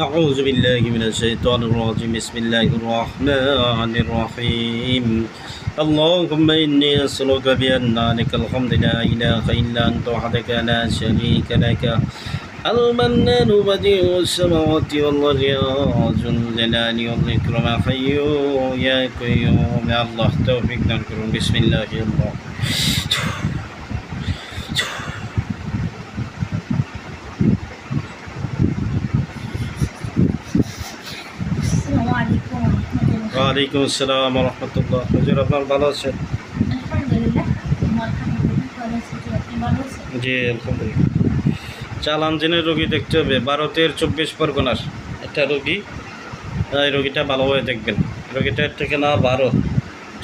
أعوذ بالله من الشيطان الرجيم. بسم الله الرحمن الرحيم. اللهم إني أسألك بأن لك الحمد لا إله إلا أنت وحدك لا شريك لك. المنان بديع السماوات والأرض يا ذو الجلال والإكرام. حي يا قيوم. يا الله توفيقنا نذكر بسم الله الرحمن الرحيم. ওয়ালাইকুম আসসালাম রহমতুল্লাহ হুজুর আপনার ভালো আছেন? জি আলহামদুলিল্লাহ। চালান জেনের রোগী দেখতে হবে। ভারতের চব্বিশ পরগনার একটা রোগী এই রোগীটা ভালোভাবে দেখবেন। রোগীটার ঠিকানা ভারত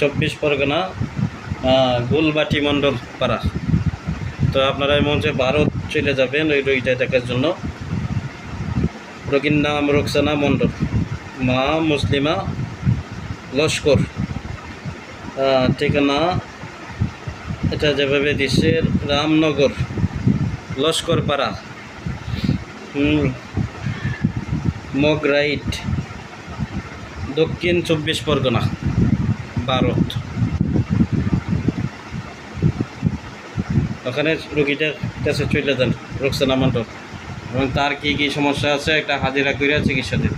চব্বিশ পরগনা গুলবাটি মণ্ডল পাড়া। তো আপনারা এই মঞ্চে ভারত চলে যাবেন ওই রোগীটা দেখার জন্য। রোগীর নাম রোকসানা মণ্ডল। মা মুসলিমা লস্কর। ঠিকানা এটা যেভাবে দিচ্ছে রামনগর লস্করপাড়া। হুম, মগরাইট দক্ষিণ চব্বিশ পরগনা ভারত। ওখানে রুগীটার কাছে চলে যান রোকসানা মণ্ডল এবং তার কি কি সমস্যা আছে একটা হাজিরা করে চিকিৎসা দিন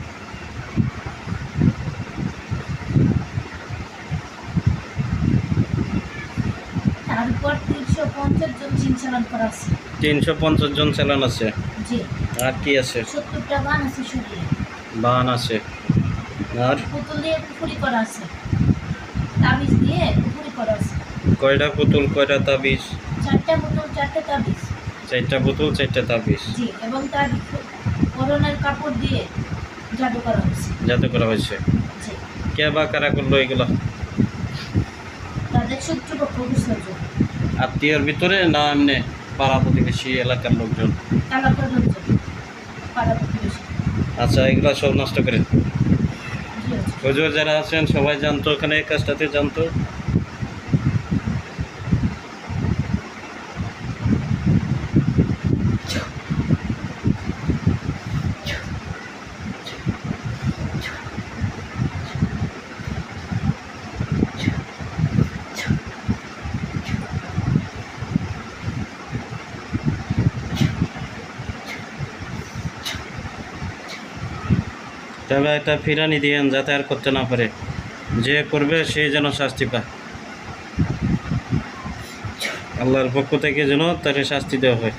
তারপর তিনশো পঞ্চাশ জন জিন চালান করা আছে? তিনশো পঞ্চাশ জন চালান আছে। জি। আর কি আছে? সত্তরটা গান আছে শরীরে। বান আছে। আর? পুতুল দিয়ে পুকুরি করা আছে। তাবিজ দিয়ে পুকুরি করা আছে। কয়টা পুতুল কয়টা তাবিজ? চারটা পুতুল চারটে তাবিজ। চারটা পুতুল চারটা তাবিজ। জি এবং তার করোনার কাপড় দিয়ে জাদু করা হয়েছে। যাতে করা হয়েছে। কে বা কারা করল এগুলো? তাদের শত্রুপক্ষ জন্য আত্মীয়র ভিতরে না এমনি পাড়া প্রতিবেশী এলাকার লোকজন? আচ্ছা এগুলো সব নষ্ট করেন? হুজুর যারা আছেন সবাই জানতো ওখানে এই কাজটাতে জানতো? তবে একটা ফিরানি দিয়েন যাতে আর করতে না পারে। যে করবে সে যেন শাস্তি পায়। আল্লাহর পক্ষ থেকে যেন তাকে শাস্তি দেওয়া হয়।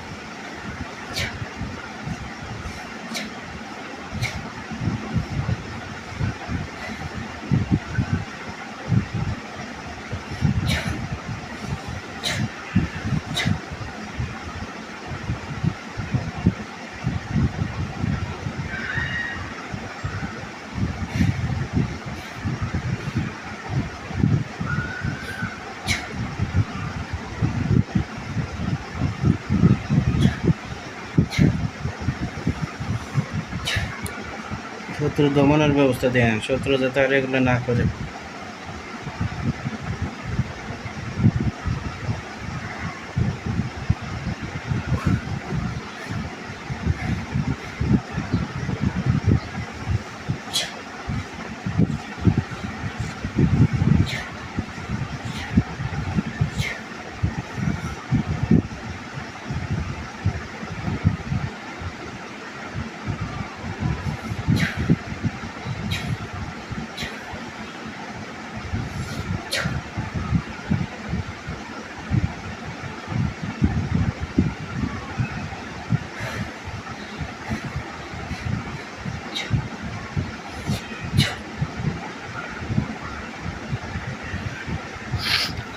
শত্রু দমনের ব্যবস্থা দেন শত্রু যাতে আর এগুলো না করে।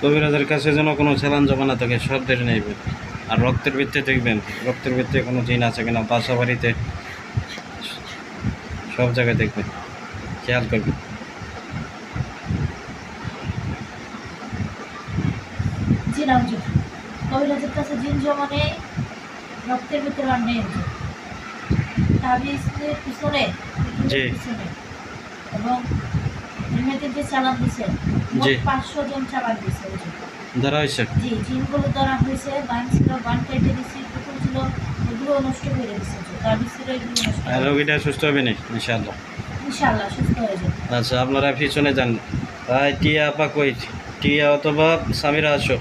কবিরাজের কাছে যেন কোনো চালান জমা না থাকে সব ধরে আর রক্তের ভিত্তিতে দেখবেন রক্তের ভিত্তে কোনো জিন আছে কিনা বাসা বাড়িতে সব জায়গায় দেখবেন। খেয়াল করবেন। জি কবিরাজের কাছে জিন জমা নেই রক্তের ভিতরে আর নেই তাবিজের পিছনে। এবং হেলমেটের যে চালান দিছে জি। পাঁচশো জন চালান দিছে ধরা হয়েছে। জি জিনগুলো ধরা হয়েছে বান ছিল বান কেটে দিছি পুকুর ছিল এগুলো নষ্ট হয়ে গেছে তাবিজ ছিল এগুলো নষ্ট রোগীটা সুস্থ হবে না? ইনশাল্লাহ ইনশাআল্লাহ সুস্থ হয়ে যাবে। আচ্ছা আপনারা পিছনে যান। টিয়া আপা কই? টিয়া অথবা সামিরা আসো।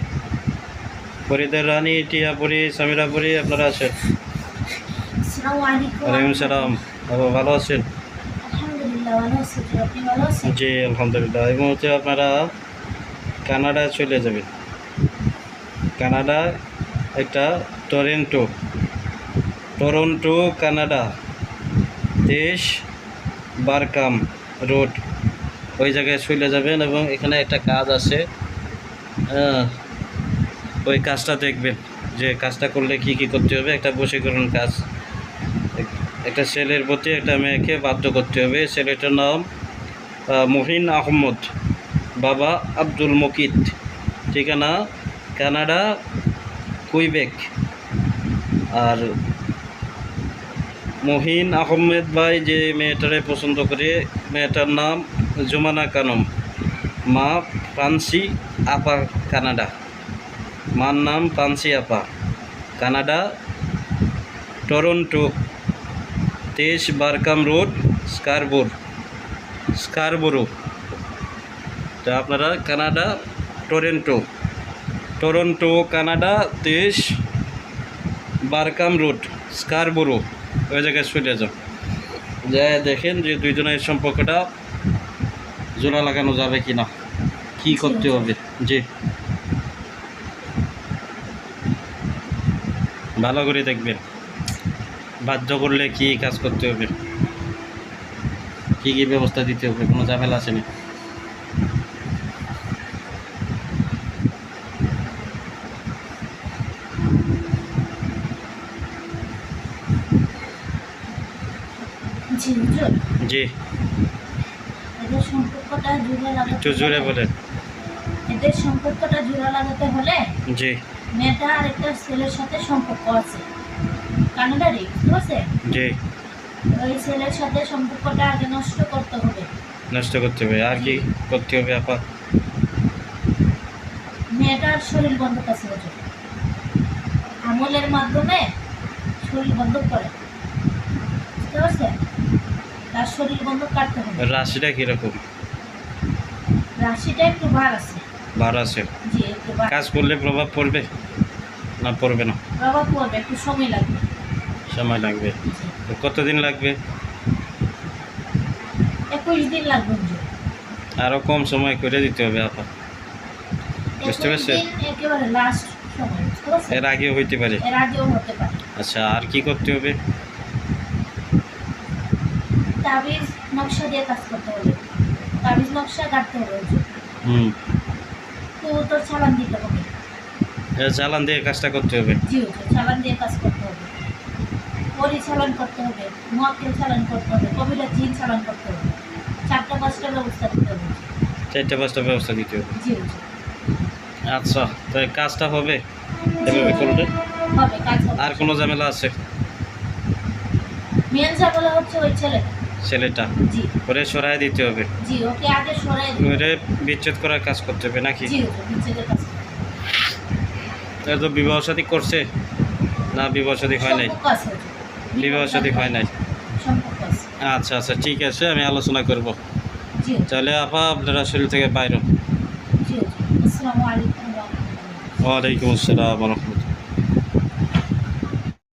ফরিদের রানী টিয়া পুরি সামিরা পুরি আপনারা আসেন। আসসালামু আলাইকুম। ওয়ালাইকুম সালাম। বাবা ভালো আছেন? আলহামদুলিল্লাহ ভালো আছি। জি, আলহামদুলিল্লাহ। এই মুহূর্তে আপনারা কানাডা চলে যাবেন। কানাডা একটা টরেন্টো। Toronto, Canada. দেশ বারকাম রোড। ওই জায়গায় চলে যাবেন এবং এখানে একটা কাজ আছে। ওই কাজটা দেখবেন যে কাজটা করলে কি কি করতে হবে। একটা বশীকরণ কাজ। একটা ছেলের প্রতি একটা মেয়েকে বাধ্য করতে হবে। ছেলেটার নাম মহিন আহমদ, বাবা আব্দুল মকিত, ঠিকানা কানাডা, কুইবেক। আর মহিন আহমেদ ভাই যে মেয়েটারে পছন্দ করে, মেয়েটার নাম জুমানা কানম। মা পানসি আপা কানাডা। মার নাম পানসি আপা। কানাডা, টরন্টো, তেইশ বারকাম রোড স্কারবোর স্কারবোরো। তো আপনারা কানাডা টরেন্টো। টরন্টো কানাডা দেশ বারকাম রোড স্কারবোরো। ওই জায়গায় চলে যাও। যে দেখেন যে দুইজনের সম্পর্কটা জোড়া লাগানো যাবে কি না কি করতে হবে? জি। ভালো করে দেখবেন। বাধ্য করলে কি কাজ করতে হবে? কি কি ব্যবস্থা দিতে হবে কোনো ঝামেলা আছে না? জি একটু জোরে বলেন। এদের সম্পর্কটা জোড়া লাগাতে হলে জি। মেয়েটা আর একটা ছেলের সাথে সম্পর্ক আছে। কানাডারই বুঝতে জি। ওই ছেলের সাথে সম্পর্কটা আগে নষ্ট করতে হবে। নষ্ট করতে হবে। আর কি করতে হবে আপা? মেয়েটার শরীর বন্ধক আছে হুজুর আমলের মাধ্যমে শরীর বন্ধক করে। বুঝতে তার শরীর বন্ধক কাটতে হবে। রাশিটা কীরকম? রাশিটা একটু ভার আছে। ভার আছে। জি একটু কাজ করলে প্রভাব পড়বে না পড়বে না? প্রভাব পড়বে একটু সময় লাগবে। সময় লাগবে। কতদিন লাগবে? একুশ দিন লাগবে আরও কম সময় করে দিতে হবে আপা। বুঝতে পারছেন? এর আগেও হইতে পারে। আচ্ছা আর কি করতে হবে? তাবিজ নকশা দিয়ে কাজ করতে হবে। তাবিজ নকশা কাটতে হবে হুম। তো তোর চালান দিতে হবে। চালান দিয়ে কাজটা করতে হবে? জি চালান দিয়ে কাজ করতে হবে। পরি চালান করতে হবে মক্কেল চালান করতে হবে কবিরা জিন চালান করতে হবে। চারটা পাঁচটা ব্যবস্থা দিতে হবে। চারটে পাঁচটা ব্যবস্থা দিতে হবে? জি আচ্ছা তো এই কাজটা হবে? এভাবে করলে? হবে কাজ হবে। আর কোনো ঝামেলা আছে? মেন ঝামেলা হচ্ছে ওই ছেলে। ছেলেটা? জি। ওরে সরাই দিতে হবে? জি ওকে আগে সরাই দিতে ওরে বিচ্ছেদ করার কাজ করতে হবে নাকি? জি নিচেদের কাজ তো বিবাহ সাথী করছে না বিবাহ সাথী হয় নাই। বিবাহ সাথী হয় নাই? আচ্ছা আচ্ছা ঠিক আছে আমি আলোচনা করব। তাহলে আপা আপনারা শরীর থেকে বাইরে। ওয়ালাইকুম আসসালাম